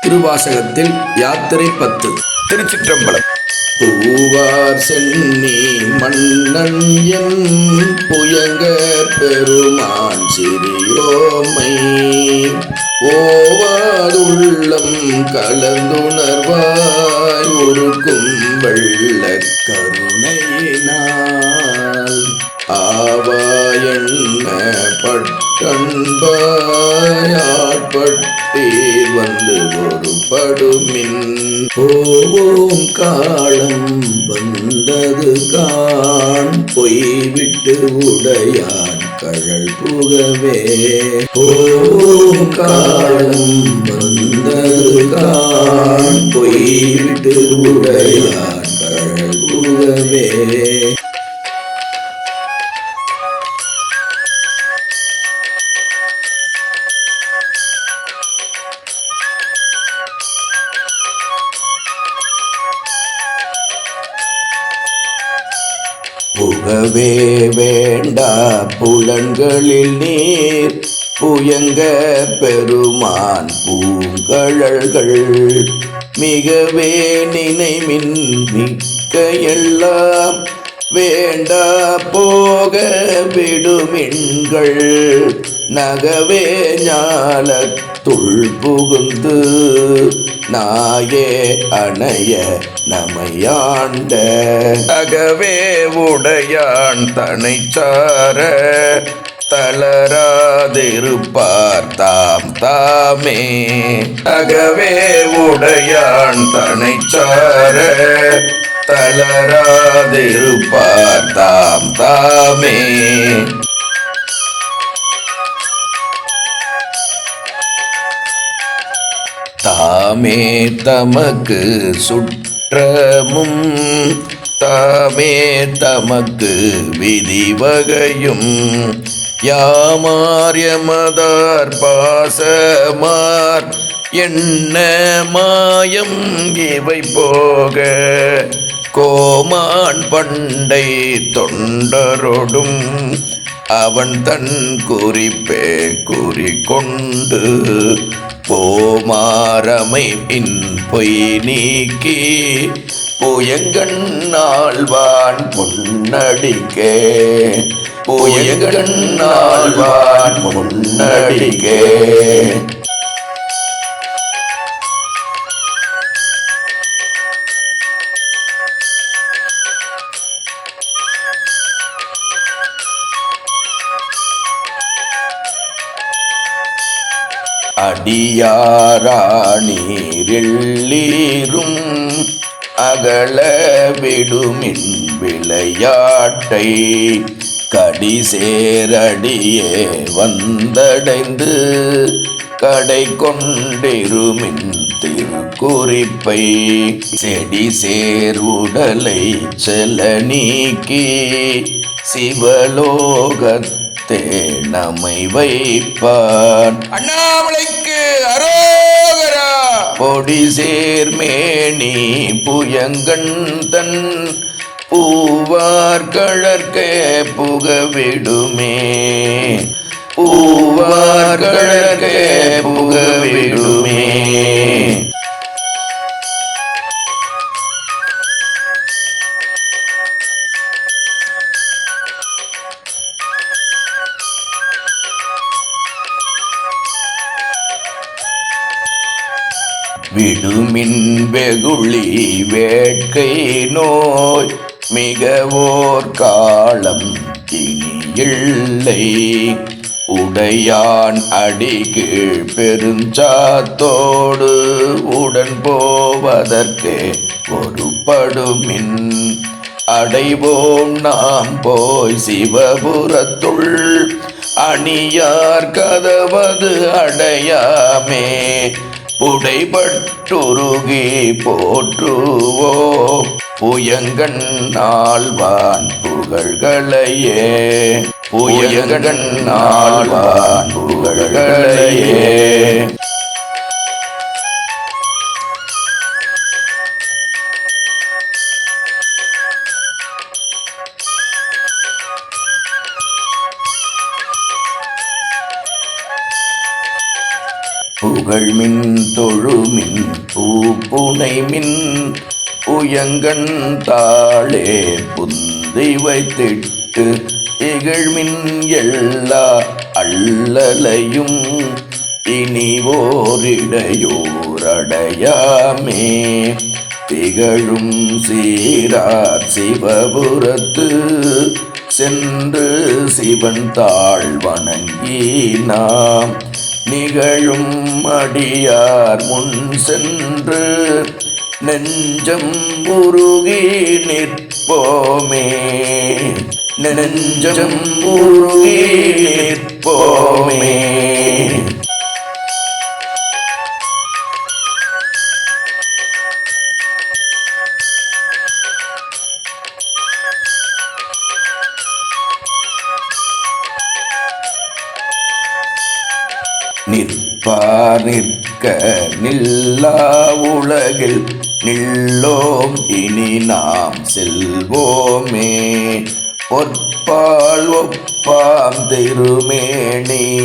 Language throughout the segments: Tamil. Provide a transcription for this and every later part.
திருவாசகத்தில் யாத்திரை பத்து. திருச்சிற்றம்பலம். பூவார் சென்னி மன்னன் என் புயங்க பெருமான் சிறியோமை. ஓவாதுள்ளம் கலந்துணர்வாய் உருக்கும் வெள்ள கருணையினால் ஆவாயண்ண பட்டன்பாயாட்பட்டீர் வந்து ஒரு போவோம் காலம் வந்தது காண். பொய்விட்டு உடையான் கழல் புகவே. போவோம் காலம் வந்தது காண். பொய்விட்டு உடையான் கழல் புகவே. புகவே வேண்டா புலன்களில் நீர். புயங்க பெருமான் பூங்கழல்கள். மிகவே நினைமின் மிக்க எல்லாம் வேண்ட போக விடுமின்கள் நகவே ஞாலத்துள் புகுந்து நாயே அணைய நமையாண்ட. நகவே உடையான் தனைச்சார தளராதிருப்பார் தாம் தாமே. அகவே உடையான் தனைச்சார தளராதிருப்பார் தாம். தாமே தாமே தமக்கு சுற்றமும் தாமே தமக்கு விதிவகையும். யாமார் பாசமார் என்ன மாயம் இவை போக. கோமான் பண்டை தொண்டரொடும் அவன் தன் குறிப்பே குறிக்கொண்டு போமாரமை பின் பொய் நீக்கி புயங்கண் ஆழ்வான் பொன்னடிக்கே புயங்கண் ஆழ்வான் பொன்னடிக்கே அடியாராணீரெள்ளீரும் அகல விடுமின் விளையாட்டை கடிசேரடியே வந்தடைந்து கடை கொண்டிருமின் திருக்குறிப்பை செடி சேர் உடலை செல நீக்கி சிவலோகத் நம்மை வைப்பான். அண்ணாமலைக்கு அரோகரா. பொடி சேர்மேனி புயங்கண் தன் பூவார் கழற்கே புகவிடுமே. பூவார் கழற்கே புகவிடுமே. விடுமின் வெகுளி வேட்கை நோய் மிகவோர் காலம் இனி இல்லை. உடையான் அடிகீழ் பெருஞ்சாத்தோடு உடன் போவதற்கு பொறுப்படுமின். அடைவோம் நாம் போய் சிவபுரத்துள். அணியார் கதவது அடையாமே. புடைபட்டுருகி போற்றுவோம். புயங்கண் ஆழ்வான் புகழ்களையே. புயங்கண் ஆழ்வான் புகழ்களையே. புகழ்மின் தொழுமின் உன்னை மின் உயங்கண் தாளே புந்தி வைத்திட்டு இகழ்மின் எல்லா அல்லலையும் இனி ஓரிடையோரடையாமே. திகழும் சீரார் சிவபுரத்து சென்று சிவன் தாழ் வணங்கி நாம். நிகழும் அடியார் முன் சென்று நெஞ்சம் உருகி நிற்போமே. நெஞ்சம் உருகி நிற்போமே. நிற்பார் நிற்க நில்லா உலகில் நில்லோம். இனி நாம் செல்வோமே. பொற்பால் ஒப்பாம் திருமேனி.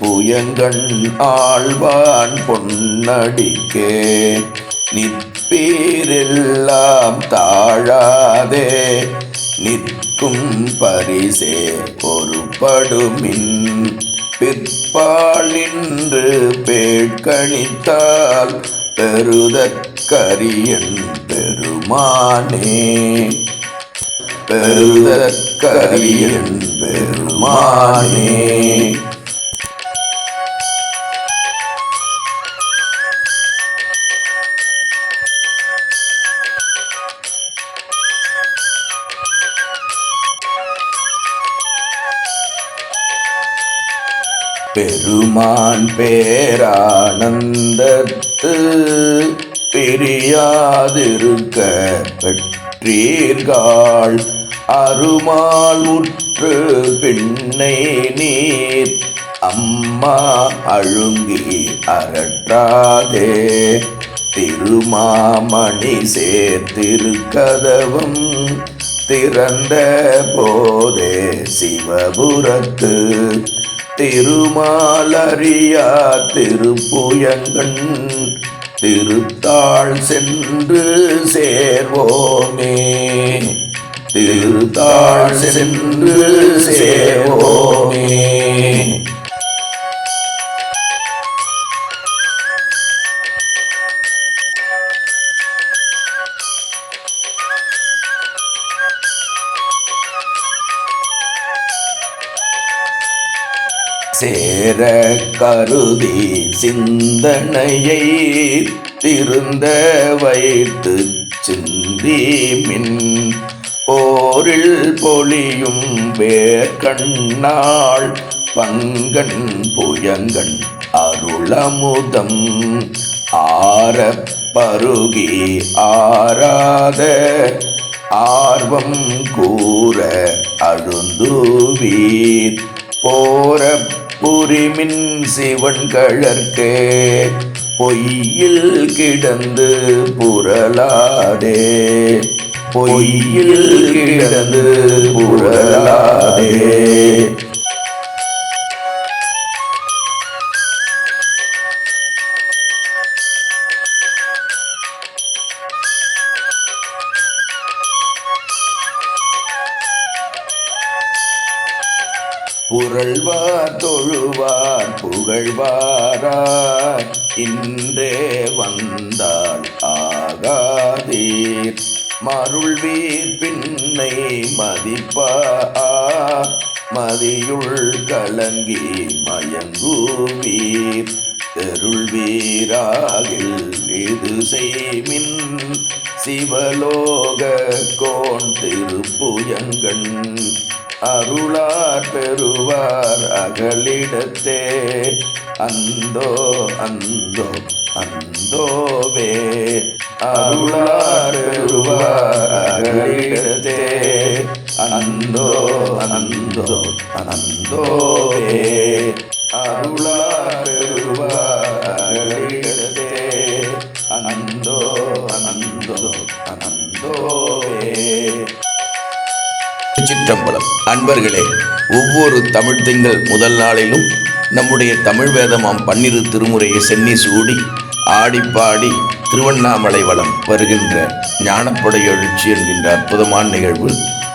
புயங்கண் ஆழ்வான் பொன்னடிக்கே. நிற்பீரெல்லாம் தாழாதே. நிற்கும் பரிசே பொறுப்படுமின். பிற்பாலின்று பேட்கணித்தால் பெருதற்கரியன் பெருமானே. பெருதற்கரியன் பெருமானே. பெருமான் பேரானந்தத்து பிரியாதிருக்க பெற்றீர்கள் அருமால் உற்று பின்னை நீர். அம்மா அழுங்கி அரற்றாதே திருமாமணி சேர்த்திருக்கதவும் திறந்த போதே சிவபுரத்து. திருமாலறியா திருப்புயங்கண் திருத்தாள் சென்று சேர்வோமே. திருத்தாள் சென்று சேர்வோமே. சேர கருதி சிந்தனையை திருந்த வைத்து சிந்தி மின் போரில் பொலியும் வேர்கண்ணாள் பங்கன் புயங்கன் அருளமுதம் ஆரப் பருகி ஆராத ஆர்வம் கூற அழுந்துவீர் போர புரிமின் சிவன் கழற்கே பொய்யில் கிடந்து புரளாதே. பொய்யில் கிடந்து புரளாதே. புரள்வார் தொழுவார் புகழ்வாரார். இன்றே வந்தால் ஆகாதீர். மருள்வீர் பின்னை மதிப்பா மதியுள் கலங்கி மயங்குவீர். தெருள்வீராகில் இது செய்மின். சிவலோக கோண் திருப்புயங்கண். அருளார் பெறுவார் அகலிடத்தே. அந்தோ அந்தோ அந்தோவே அருளார் பெறுவார் அகலிடத்தே. அந்தோ அந்தோ அந்தோவே அருளார் பெறுவார் அகலிடத்தே. அனந்தோ அனந்தோ அனந்தோவே சிற்றம்பலம். அன்பர்களே ஒவ்வொரு தமிழ் திங்கள் முதல் நாளிலும் நம்முடைய தமிழ் வேதமாம் பன்னிரு திருமுறையை சென்னி சூடி ஆடிப்பாடி திருவண்ணாமலை வளம் வருகின்ற ஞானப்படை எழுச்சி என்கின்ற அற்புதமான நிகழ்வு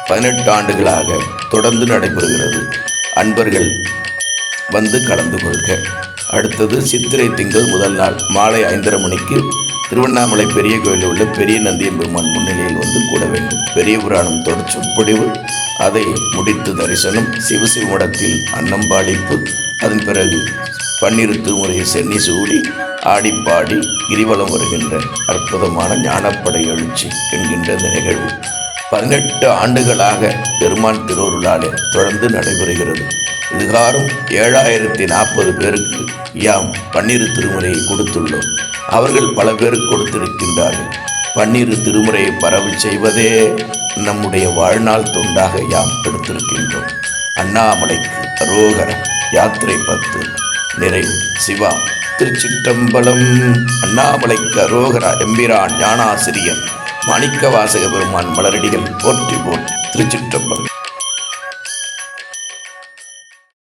பதினெட்டு ஆண்டுகளாக தொடர்ந்து நடைபெறுகிறது. அன்பர்கள் வந்து கலந்து கொள்க. அடுத்தது சித்திரை திங்கள் முதல் நாள் மாலை ஐந்தரை மணிக்கு திருவண்ணாமலை பெரிய கோயிலில் உள்ள பெரிய நந்தியம் பெருமான் முன்னிலையில் வந்து கூட வேண்டும். பெரிய புராணம் தொடர் அதை முடித்து தரிசனம். சிவசிவ மடத்தில் அன்னம்பாளிப்பு அதன் பிறகு பன்னிரு திருமுறையை சென்னி சூடி ஆடிப்பாடி கிரிவலம் வருகின்ற அற்புதமான ஞானப்படை எழுச்சி என்கின்ற நிகழ்வு. பதினெட்டு ஆண்டுகளாக பெருமான் திருவருளாலே தொடர்ந்து நடைபெறுகிறது. இதுகாரும் ஏழாயிரத்தி நாற்பது பேருக்கு யாம் பன்னிரு திருமுறையை கொடுத்துள்ளோம். அவர்கள் பல பேருக்கு கொடுத்திருக்கின்றார்கள். பன்னிரு திருமுறையை பரவு செய்வதே நம்முடைய வாழ்நாள் தொண்டாக யாம் எடுத்திருக்கின்றோம். அண்ணாமலைக்கு அரோகரம் யாத்திரை பத்து. நிறைவு சிவா. திருச்சிற்றம்பலம். அண்ணாமலைக்கு அரோகரா எம்பிரான் ஞானாசிரியர் மாணிக்க வாசக பெருமான் மலரடிகள் போற்றி போற்றி திருச்சிற்றம்பலம்.